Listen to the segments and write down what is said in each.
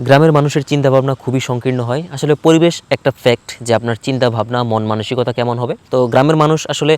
গ্রামের মানুষের চিন্তা ভাবনা খুবই সংকীর্ণ হয়। আসলে পরিবেশ একটা ফ্যাক্ট যে আপনার চিন্তা ভাবনা মন মানসিকতা কেমন হবে? তো গ্রামের মানুষ আসলে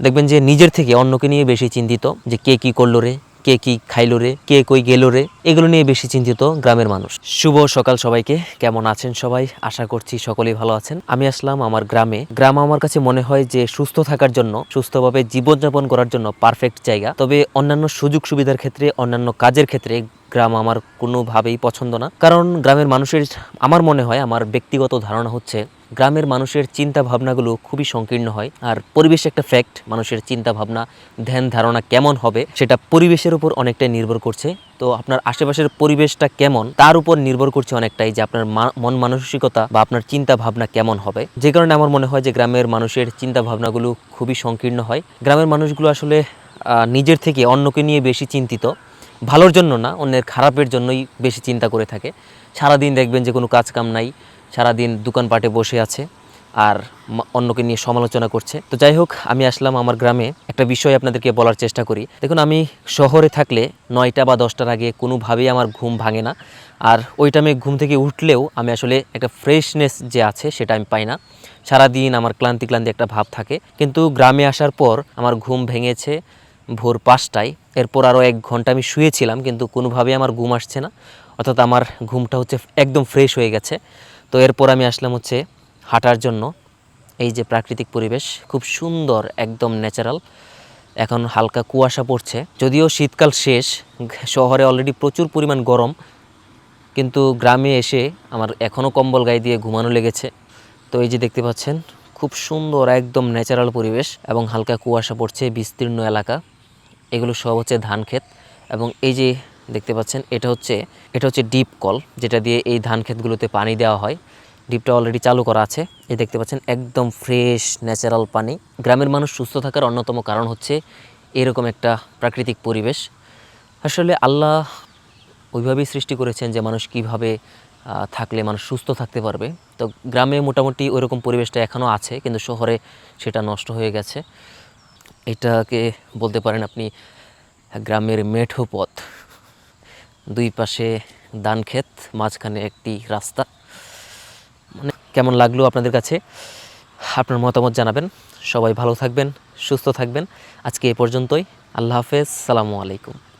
দেখবেন যে নিজের থেকে অন্যকে নিয়ে বেশি চিন্তিত যে কে কি করল রে, কে কি খাইলো রে, কে কই গেল রে, এগুলো নিয়ে বেশি চিন্তিত গ্রামের মানুষ। শুভ সকাল সবাইকে, কেমন আছেন সবাই? আশা করছি সকলেই ভালো আছেন। আমি আসলাম আমার গ্রামে। গ্রাম আমার কাছে মনে হয় যে সুস্থ থাকার জন্য, সুস্থভাবে জীবনযাপন করার জন্য পারফেক্ট জায়গা। তবে অন্যান্য সুযোগ সুবিধার ক্ষেত্রে, অন্যান্য কাজের ক্ষেত্রে গ্রাম আমার কোনোভাবেই পছন্দ না। কারণ গ্রামের মানুষের, আমার মনে হয় আমার ব্যক্তিগত ধারণা হচ্ছে গ্রামের মানুষের চিন্তা ভাবনাগুলো খুবই সংকীর্ণ হয়। আর পরিবেশ একটা ফ্যাক্ট মানুষের চিন্তা ভাবনা ধ্যান ধারণা কেমন হবে সেটা পরিবেশের উপর অনেকটাই নির্ভর করছে। তো আপনার আশেপাশের পরিবেশটা কেমন, তার উপর নির্ভর করছে অনেকটাই যে আপনার মন মানসিকতা বা আপনার চিন্তা ভাবনা কেমন হবে। যে কারণে আমার মনে হয় যে গ্রামের মানুষের চিন্তা ভাবনাগুলো খুবই সংকীর্ণ হয়। গ্রামের মানুষগুলো আসলে নিজের থেকে অন্যকে নিয়ে বেশি চিন্তিত। ভালোর জন্য না, অন্যের খারাপের জন্যই বেশি চিন্তা করে থাকে। সারাদিন দেখবেন যে কোনো কাজ কাম নাই, সারাদিন দোকানপাটে বসে আছে আর অন্যকে নিয়ে সমালোচনা করছে। তো যাই হোক, আমি আসলাম আমার গ্রামে। একটা বিষয় আপনাদেরকে বলার চেষ্টা করি। দেখুন, আমি শহরে থাকলে নয়টা বা দশটার আগে কোনোভাবেই আমার ঘুম ভাঙে না। আর ওই টাইমে ঘুম থেকে উঠলেও আমি আসলে একটা ফ্রেশনেস যে আছে সেটা আমি পাই না। সারাদিন আমার ক্লান্তি ক্লান্তি একটা ভাব থাকে। কিন্তু গ্রামে আসার পর আমার ঘুম ভেঙেছে ভোর পাঁচটায়। এরপর আরও এক ঘণ্টা আমি শুয়েছিলাম, কিন্তু কোনোভাবেই আমার ঘুম আসছে না। অর্থাৎ আমার ঘুমটা হচ্ছে একদম ফ্রেশ হয়ে গেছে। তো এরপর আমি আসলাম হচ্ছে হাঁটার জন্য। এই যে প্রাকৃতিক পরিবেশ, খুব সুন্দর, একদম ন্যাচারাল এখন হালকা কুয়াশা পড়ছে। যদিও শীতকাল শেষ, শহরে অলরেডি প্রচুর পরিমাণ গরম। কিন্তু গ্রামে এসে আমার এখনও কম্বল গায়ে দিয়ে ঘুমানো লেগেছে। তো এই যে দেখতে পাচ্ছেন, খুব সুন্দর, একদম ন্যাচারাল পরিবেশ এবং হালকা কুয়াশা পড়ছে, বিস্তীর্ণ এলাকা। এগুলো সব হচ্ছে ধান ক্ষেত। এবং এই যে দেখতে পাচ্ছেন, এটা হচ্ছে এটা হচ্ছে ডিপ কল, যেটা দিয়ে এই ধান ক্ষেতগুলোতে পানি দেওয়া হয়। ডিপটা অলরেডি চালু করা আছে। এই দেখতে পাচ্ছেন, একদম ফ্রেশ ন্যাচারাল পানি। গ্রামের মানুষ সুস্থ থাকার অন্যতম কারণ হচ্ছে এরকম একটা প্রাকৃতিক পরিবেশ। আসলে আল্লাহ ওইভাবেই সৃষ্টি করেছেন যে মানুষ কীভাবে থাকলে মানুষ সুস্থ থাকতে পারবে। তো গ্রামে মোটামুটি ওইরকম পরিবেশটা এখনও আছে, কিন্তু শহরে সেটা নষ্ট হয়ে গেছে। এটাকে বলতে পারেন আপনি গ্রামের মেঠো পথ। দুই পাশে ধান ক্ষেত, মাঝখানে একটি রাস্তা। মানে কেমন লাগল আপনাদের কাছে? আপনার মতামত জানাবেন। সবাই ভালো থাকবেন, সুস্থ থাকবেন। আজকে এ পর্যন্তই। আল্লাহ হাফেজ। সালামু আলাইকুম।